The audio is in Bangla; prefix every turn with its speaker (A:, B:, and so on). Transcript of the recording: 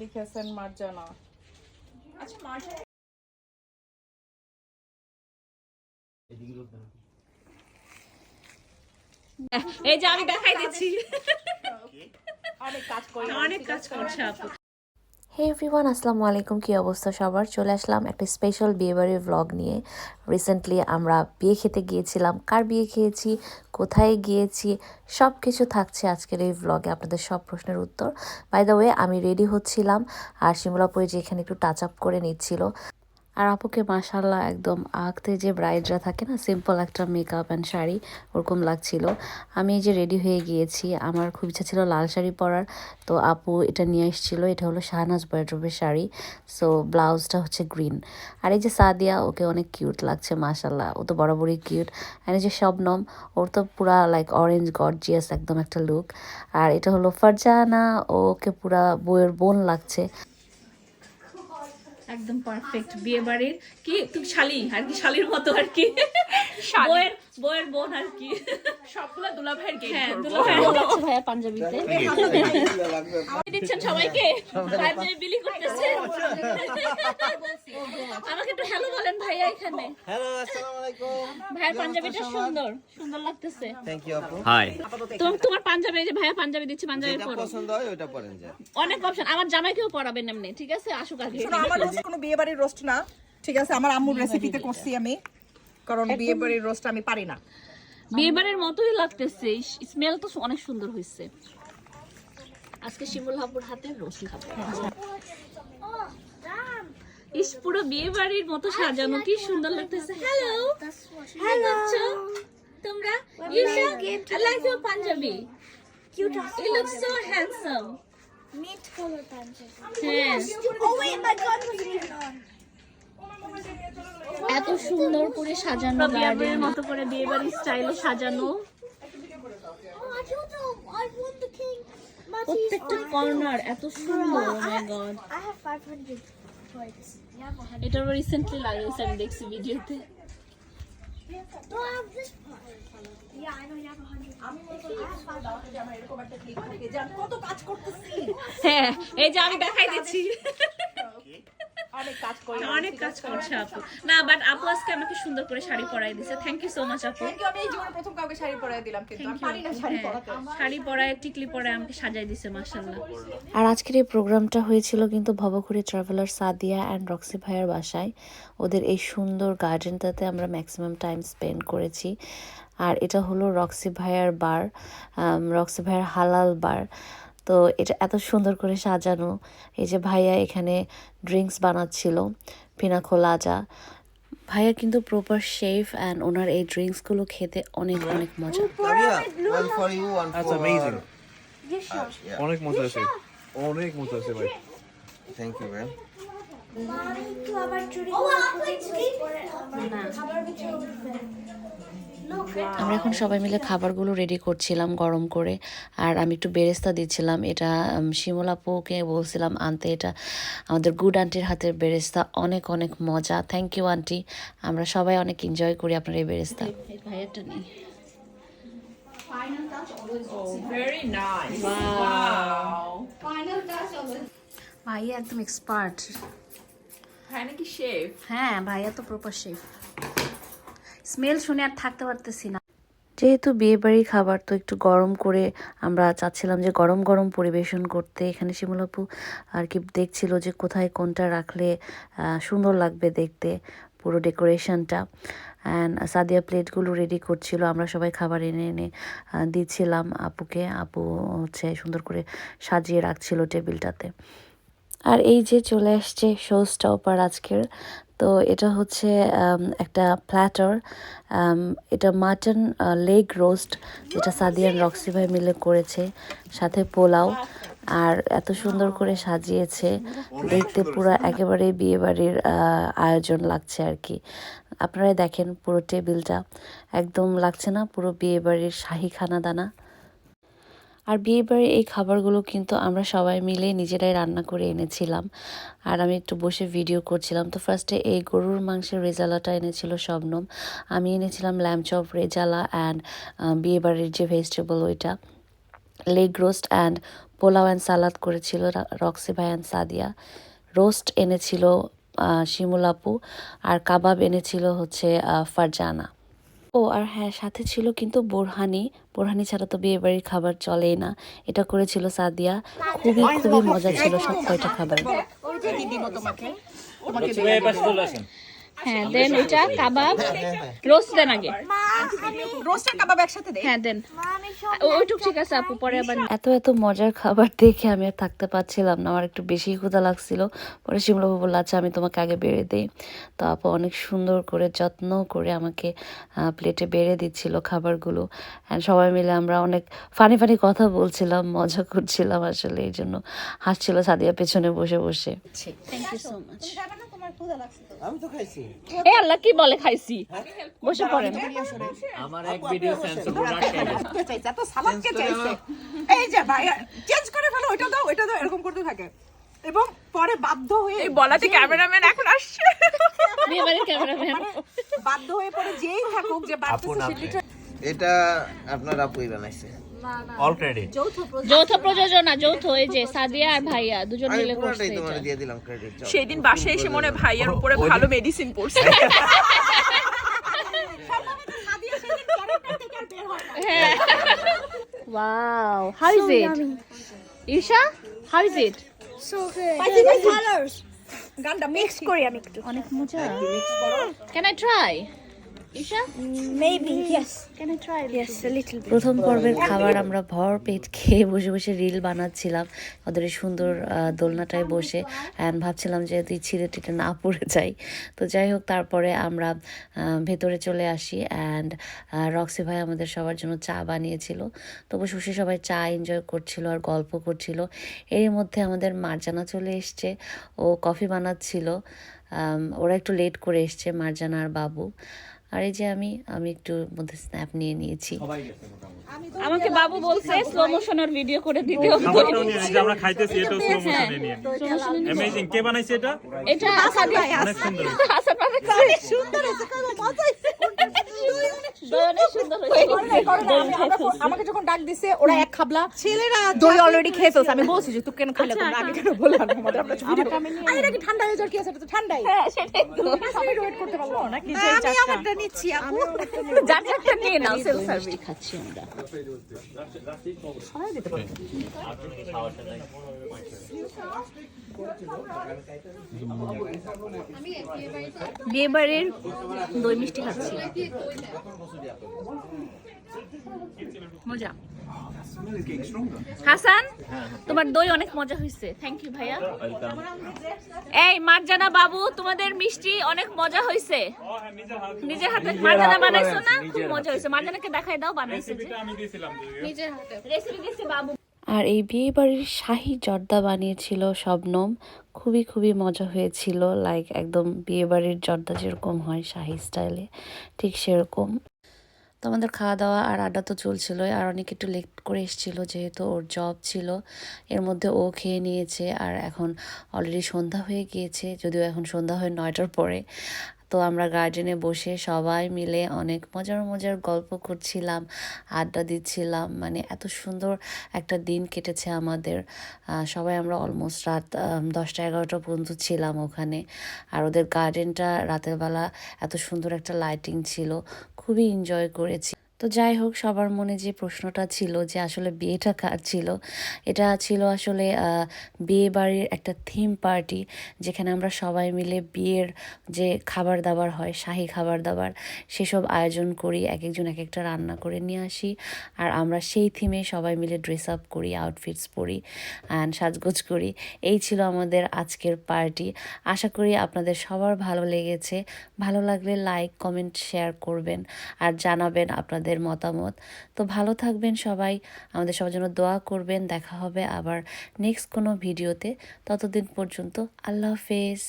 A: লিখেছেন মার্জানা।
B: আচ্ছা এই যে আমি দেখাই দিচ্ছি।
A: অনেক কাজ করি।
B: অনেক কাজ করছে আপু।
C: হে এভরিওয়ান আসসালামু আলাইকুম। কী অবস্থা সবার? চলে আসলাম একটা স্পেশাল বিয়েবাড়ির ভ্লগ নিয়ে। রিসেন্টলি আমরা বিয়ে খেতে গিয়েছিলাম। কার বিয়ে খেয়েছি? কোথায় গিয়েছি? সব কিছু থাকছে আজকের এই ভ্লগে আপনাদের সব প্রশ্নের উত্তর। বাই দ্য ওয়ে আমি রেডি হচ্ছিলাম। আর শিমলাপুরে যে এখানে একটু টাচ আপ করে নিচ্ছিল। আর আপুকে মাশাল্লাহ একদম আঁকতে যে ব্রাইডরা থাকে না সিম্পল একটা মেকআপ অ্যান্ড শাড়ি ওরকম লাগছিল। আমি এই যে রেডি হয়ে গিয়েছি, আমার খুব ইচ্ছা ছিল লাল শাড়ি পরার। তো আপু এটা নিয়ে এসেছিল, এটা হলো শাহনাজ বায়োড্রোবের শাড়ি। সো ব্লাউজটা হচ্ছে গ্রিন আর এই যে সাদিয়া, ওকে অনেক কিউট লাগছে মাশাল্লাহ ও তো বরাবরই কিউট আর এই যে শবনম, ওর তো পুরা লাইক অরেঞ্জ গর্জিয়াস একদম একটা লুক আর এটা হলো ফারজানা, ওকে পুরা বইয়ের বোন লাগছে।
B: একদম পারফেক্ট বিয়ে বাড়ির কি? তুমি শালি আর কি শালির মতো আর কি? বইয়ের বইয়ের বোন আর কি।
A: সবগুলো দুলা ভাইয়ের গেট
B: হ্যাঁ
C: ভাইয়া পাঞ্জাবিতে
B: আপনি দিচ্ছেন সবাইকে? বিলি করতেছে আমাকে একটু হ্যালো বলেন ভাইয়া এখানে।
D: হ্যালো আসসালামু আলাইকুম।
B: ভাইয়ের পাঞ্জাবিটা সুন্দর সুন্দর লাগতেছে।
D: থ্যাংক ইউ আপু।
E: হাই
B: তোমার তোমার পাঞ্জাবি যে ভাইয়া পাঞ্জাবি দিচ্ছে পাঞ্জাবি
D: যেটা
B: পরো।
D: পছন্দ হয় ওটা পরেন যা।
B: অনেক অপশন আমার জামাইকেও পরাবেন এমনি ঠিক আছে? আসুক আগে।
A: শোনো, আমার কোনো বিয়ে বাড়ির রোস্ট না ঠিক আছে? আমার আম্মুর রেসিপিতে করছি আমি। কারণ বিয়ে বাড়ির রোস্ট আমি পারি না।
B: বিয়ে বাড়ির মতোই লাগতেছে। স্মেল তো অনেক সুন্দর হয়েছে। আজকে শিমুল হাপুর হাতে রসি খাব। ইস পুরো বিয়ে বাড়ির মতো সাজানো কি সুন্দর লাগতেছে। হ্যালো হ্যালো তোমরা? You I like Punjabi cute you look so handsome
F: color pencil.
B: হ্যাঁ
F: god was even on.
B: এত সুন্দর করে সাজানো গার্ডেনের মতো করে বিয়ে বাড়ির স্টাইলে সাজানো
F: Oh.
B: প্রত্যেকটা কর্নার এত সুন্দর ও my god
F: I have 500 points. You have 100.
B: এটা রিসেন্টলি লাগিয়েছে আমি দেখছি ভিডিওতে
F: No, I have this part. Yeah, I know you have 100.
A: আমি আমার এরকম একটা ক্লিপ থাকে যে আমি কত কাজ করতেছি
B: হ্যাঁ এই যে আমি দেখাই দিচ্ছি
A: অনেক কাজ করি
B: অনেক কাজ করছে আপু। না বাট আপু আজকে আমাকে সুন্দর করে শাড়ি পরাই দিছে থ্যাংক ইউ সো মাচ আপু।
A: Thank you, আমি এই জীবনে প্রথম কাউকে শাড়ি পরাই দিলাম কিন্তু আমি পারি না শাড়ি
B: হ্যাঁ,
A: পরাতে।
B: শাড়ি পরায় টিকলি পরায় আমাকে সাজাই দিছে মাশাআল্লাহ।
C: আর আজকের এই প্রোগ্রামটা হয়েছিল কিন্তু ভবঘুরি ট্রাভেলার সাদিয়া অ্যান্ড রক্সি ভাইয়ের বাসায়। ওদের এই সুন্দর গার্ডেনটাতে আমরা ম্যাক্সিমাম টাইম স্পেন্ড করেছি। আর এটা হলো রক্সি ভাইয়ার বার রক্সি ভাইয়ার হালাল বার। তো এটা এত সুন্দর করে সাজানো। এই যে ভাইয়া এখানে ড্রিঙ্কস বানাচ্ছিল পিনাখোলাজা ভাইয়া কিন্তু প্রপার শেফ অ্যান্ড ওনার এই ড্রিঙ্কসগুলো খেতে অনেক অনেক মজা.
D: অনেক
E: মজা আছে। অনেক মজা আছে ভাই।
D: থ্যাংক ইউ ম্যাম
C: আমরা এখন সবাই মিলে খাবারগুলো রেডি করছিলাম গরম করে। আর আমি একটু বেরেস্তা দিচ্ছিলাম। এটা শিমুল আপুকে বলছিলাম আনতে এটা আমাদের গুড আন্টির হাতের বেরেস্তা। অনেক অনেক মজা। Thank you aunty. আমরা সবাই অনেক এনজয় করি আপনার এই বেরেস্তা।
B: ভাইয়াটা নেই
A: ওয়াও
C: ভাইয়া একদম এক্সপার্ট
A: হ্যাঁ নাকি শেফ
C: হ্যাঁ ভাইয়া তো প্রপার শেফ স্মেল শুনে আর থাকতে পারতেছি না। যেহেতু বিয়ে বাড়ির খাবার তো একটু গরম করে আমরা চাচ্ছিলাম যে গরম গরম পরিবেশন করতে, এখানে শিমুলাপু আর কি দেখছিল যে কোথায় কোনটা রাখলে সুন্দর লাগবে দেখতে পুরো ডেকোরেশনটা। অ্যান্ড সাদিয়া প্লেটগুলো রেডি করছিল, আমরা সবাই খাবার এনে এনে দিচ্ছিলাম আপুকে। আপু হচ্ছে সুন্দর করে সাজিয়ে রাখছিল টেবিলটাতে। আর এই যে চলে আসছে শো স্টপার আজকের, তো এটা হচ্ছে একটা প্ল্যাটার এটা মাটন লেগ রোস্ট যেটা সাদিয়ান রক্সি ভাই মিলে করেছে, সাথে পোলাও, আর এত সুন্দর করে সাজিয়েছে, দেখতে পুরো একেবারে বিয়ে বাড়ির আয়োজন লাগছে আর কি। আপনারাই দেখেন পুরো টেবিলটা একদম লাগছে না পুরো বিয়ে বাড়ির শাহী খানা দানা আর বিয়ে বাড়ির এই খাবারগুলো কিন্তু আমরা সবাই মিলে নিজেরাই রান্না করে এনেছিলাম। আর আমি একটু বসে ভিডিও করছিলাম। তো ফার্স্টে এই গরুর মাংসের রেজালাটা এনেছিল শবনম। আমি এনেছিলাম ল্যাম চপ রেজালা অ্যান্ড বিয়ে বাড়ির যে ভেজিটেবল ওইটা। Leg roast and pulao and salad করেছিল রক্সি ভাই অ্যান্ড সাদিয়া রোস্ট এনেছিল আহ, শিমুল আপু। আর কাবাব এনেছিল হচ্ছে ফারজানা। ও আর হ্যাঁ সাথে ছিল কিন্তু বোরহানি। বোরহানি ছাড়া তো বিয়ে বাড়ির খাবার চলেই না। এটা করেছিল সাদিয়া। খুবই খুবই মজা ছিল সব কয়টা খাবার।
B: হ্যাঁ দেন ওইটা কাবাব। রোস্ট দেন আগে।
A: একসাথে
B: হ্যাঁ দেন। ওইটুক ঠিক আছে আপু পরে আবার
C: এত এত মজার খাবার দেখে আমি আর থাকতে পারছিলাম না। আমার একটু বেশি ক্ষুধা লাগছিল। পরে শিমলাবু বলল আচ্ছা আমি তোমাকে আগে বেড়ে দিই। তো আপু অনেক সুন্দর করে যত্ন করে আমাকে প্লেটে বেড়ে দিচ্ছিল খাবারগুলো। সবাই মিলে আমরা অনেক ফানি ফানি কথা বলছিলাম মজা করছিলাম আসলে। এই জন্য হাসছিল সাদিয়া পেছনে বসে বসে।
B: থ্যাংক ইউ সো মাচ
D: আমি তো খাইছি।
B: এ আল্লাহ কি বলে খাইছি? বসে পড়েন।
A: কে চাইছে এত সালাদ কে চাইছে? এই যে ভাই চেঞ্জ করে ফেলো ওইটা দাও ওইটা দাও এরকম করতে থাকে। এবং পরে বাধ্য হয়ে এই বলাতে ক্যামেরাম্যান এখন আসছে।
B: ক্যামেরাম্যান
A: মানে বাধ্য হয়ে পরে যেই থাকুক যে বাড়তেছে
D: এটা আপনার আপুই বানাইছে।
E: অল ক্রেডিট
B: যৌথ প্রযোজনা যৌথ এই যে সাদিয়া আর ভাইয়া দুজন মিলে করছে এটা
D: দিয়ে দিলাম ক্রেডিট
A: সেদিন বাসায় এসে মনে হয় ভাইয়ের উপরে ভালো মেডিসিন পড়ছে
B: Wow, how is it? Isha, how is it?
F: So good. Different colors.
A: গানটা মিক্স করি আমি একটু
B: অনেক মজা Can I try? Isha,
F: Maybe,
C: প্রথম পর্বের খাবার আমরা ভর পেট খেয়ে বসে বসে রিল বানাচ্ছিলাম ওদের সুন্দর দোলনাটায় বসে। অ্যান্ড ভাবছিলাম যে তুই ছিঁড়ে টিটে না পড়ে যাই। তো যাই হোক তারপরে আমরা ভেতরে চলে আসি অ্যান্ড রক্সি ভাই আমাদের সবার জন্য চা বানিয়েছিল। তো বসে বসে সবাই চা এনজয় করছিল আর গল্প করছিল। এরই মধ্যে আমাদের মার্জানা চলে এসছে। ও কফি বানাচ্ছিল। ওরা একটু লেট করে এসছে মার্জানা আর বাবু। আর এই যে আমি আমি একটু মধ্যে স্ন্যাপ নিয়ে নিয়েছি।
B: আমাকে বাবু বলছে স্লো মোশনের ভিডিও করে দিতে
E: হবে। আমরা খাইতেছি এটা স্লো মোশনে নিয়ে অ্যামেজিং কে বানাইছে এটা?
B: এটা
E: আসাদ
B: ভাই আসাদ ভাই। সুন্দর হয়েছে। মজা
A: আমাকে যখন ডাক দিছে ওরা এক খাবলা ছেলেরা দই অলরেডি খেয়ে ফেলছে। আমি বলছি যে তুই কেন খাইলে তোমরা আগে কেন বললাম আমাদের আমরা ভিডিও আরে এটা কি ঠান্ডা হয়ে যাওয়ার কি আছে? এটা তো ঠান্ডাই।
B: হ্যাঁ সেটাই
A: সবাই ওয়েট করতে যে আমি আমারটা নিচ্ছি আপু।
B: যার যারটা নিয়ে নাও সেলফ সার্ভিস খাচ্ছি আমরা। বিয়ে বাড়ির দই মিষ্টি খাচ্ছি। মজা। হাসান তোমার দই অনেক মজা হয়েছে। থ্যাংক ইউ ভাইয়া। এই মার্জানা বাবু তোমাদের মিষ্টি অনেক মজা হয়েছে। নিজের হাতে মার্জানা বানাইছো না? খুব মজা হয়েছে। মার্জানাকে দেখাই দাও বানাইছে
E: আমি দিয়েছিলাম।
B: রেসিপি দিয়েছে বাবু।
C: আর এই বিয়ে বাড়ির শাহি জর্দা বানিয়েছিল শবনম। খুবই খুবই মজা হয়েছিল। লাইক একদম বিয়ে বাড়ির জর্দা যেরকম হয়, শাহি স্টাইলে ঠিক সেরকম। তো আমাদের খাওয়া দাওয়া আর আড্ডা তো চলছিল আর অনেক একটু লেট করে এসেছিল যেহেতু ওর জব ছিল। এর মধ্যে ও খেয়ে নিয়েছে। আর এখন অলরেডি সন্ধ্যা হয়ে গিয়েছে। যদিও এখন সন্ধ্যা হয়ে নয়টার পরে। তো আমরা গার্ডেনে বসে সবাই মিলে অনেক মজার মজার গল্প করছিলাম, আড্ডা দিচ্ছিলাম। মানে এত সুন্দর একটা দিন কেটেছে আমাদের। সবাই আমরা অলমোস্ট রাত দশটা এগারোটা পর্যন্ত ছিলাম ওখানে। আর ওদের গার্ডেনটা রাতের বেলা এত সুন্দর একটা লাইটিং ছিল। খুবই এনজয় করেছি। তো যাই হোক, সবার মনে যে প্রশ্নটা ছিল যে আসলে বিয়েটা কার ছিল, এটা ছিল আসলে বিয়ে বাড়ির একটা থিম পার্টি যেখানে আমরা সবাই মিলে বিয়ের যে খাবার দাবার হয়, শাহি খাবার দাবার সেসব আয়োজন করি এক একজন এক একটা রান্না করে নিয়ে আসি। আর আমরা সেই থিমে সবাই মিলে ড্রেস আপ করি আউটফিটস পরি অ্যান্ড সাজগোজ করি। এই ছিল আমাদের আজকের পার্টি আশা করি আপনাদের সবার ভালো লেগেছে। ভালো লাগলে লাইক কমেন্ট শেয়ার করবেন। আর জানাবেন আপনাদের মতামত। তো ভালো থাকবেন সবাই। আমাদের সবার জন্য দোয়া করবেন। দেখা হবে আবার নেক্সট কোনো ভিডিওতে ততদিন পর্যন্ত আল্লাহ হাফেজ।